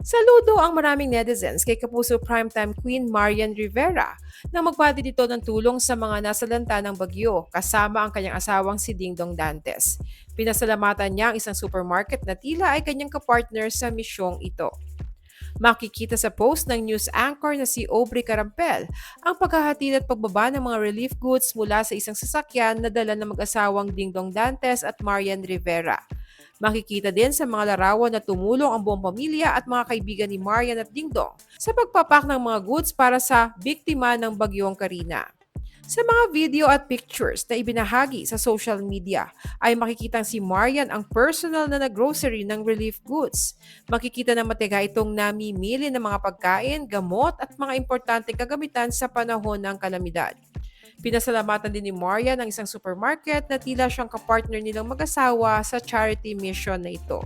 Saludo ang maraming netizens kay Kapuso Primetime Queen Marian Rivera na magpati dito ng tulong sa mga nasalanta ng bagyo kasama ang kanyang asawang si Dingdong Dantes. Pinasalamatan niya ang isang supermarket na tila ay kanyang kapartner sa misyong ito. Makikita sa post ng news anchor na si Aubrey Carampel ang paghahatid at pagbaba ng mga relief goods mula sa isang sasakyan na dala ng mag-asawang Dingdong Dantes at Marian Rivera. Makikita din sa mga larawan na tumulong ang buong pamilya at mga kaibigan ni Marian at Dingdong sa pagpapak ng mga goods para sa biktima ng bagyong Karina. Sa mga video at pictures na ibinahagi sa social media ay makikitang si Marian ang personal na naggrocery ng relief goods. Makikita na matiga itong namimili ng mga pagkain, gamot at mga importanteng kagamitan sa panahon ng kalamidad. Pinasalamatan din ni Maria ng isang supermarket na tila siyang kapartner nilang mag-asawa sa charity mission na ito.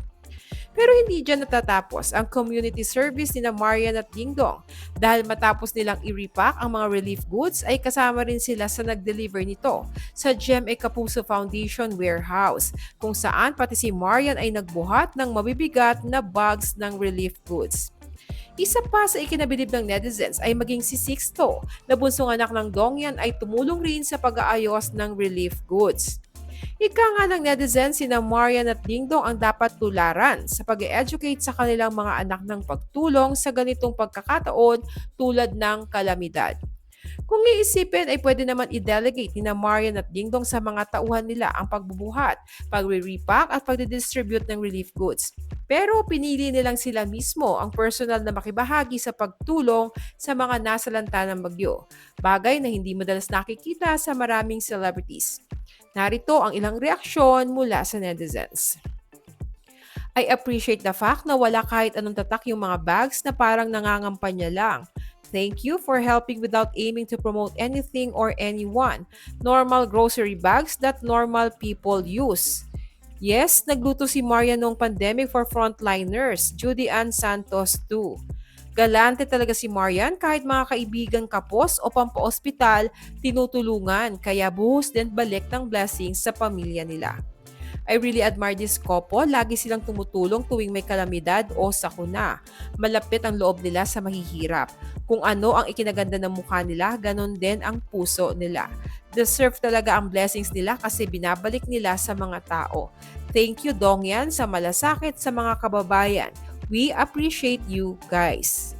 Pero hindi dyan natatapos ang community service ni na Marian at Dingdong dahil matapos nilang i-repack ang mga relief goods ay kasama rin sila sa nag-deliver nito sa Gem E Kapuso Foundation warehouse kung saan pati si Marian ay nagbuhat ng mabibigat na bags ng relief goods. Isa pa sa ikinabilib ng netizens ay maging si Sixto na bunsong anak ng Dongyan ay tumulong rin sa pag-aayos ng relief goods. Ika nga ng netizens, sina Marian at Dingdong ang dapat tularan sa pag educate sa kanilang mga anak ng pagtulong sa ganitong pagkakataon tulad ng kalamidad. Kung iisipin ay pwede naman i-delegate ni na Marian at Dingdong sa mga tauhan nila ang pagbubuhat, pagre-repack at pagdidistribute ng relief goods. Pero pinili nilang sila mismo ang personal na makibahagi sa pagtulong sa mga nasalanta ng bagyo, bagay na hindi madalas nakikita sa maraming celebrities. Narito ang ilang reaksyon mula sa netizens. I appreciate the fact na wala kahit anong tatak yung mga bags na parang nangangampanya lang. Thank you for helping without aiming to promote anything or anyone. Normal grocery bags that normal people use. Yes, nagluto si Maria noong pandemic for frontliners, Judy Ann Santos too. Galante talaga si Marian kahit mga kaibigan kapos o pampa-ospital, tinutulungan kaya buhos din balik ng blessings sa pamilya nila. I really admire this couple. Lagi silang tumutulong tuwing may kalamidad o sakuna. Malapit ang loob nila sa mahihirap. Kung ano ang ikinaganda ng mukha nila, ganon din ang puso nila. Deserve talaga ang blessings nila kasi binabalik nila sa mga tao. Thank you Dongyan sa malasakit sa mga kababayan. We appreciate you guys.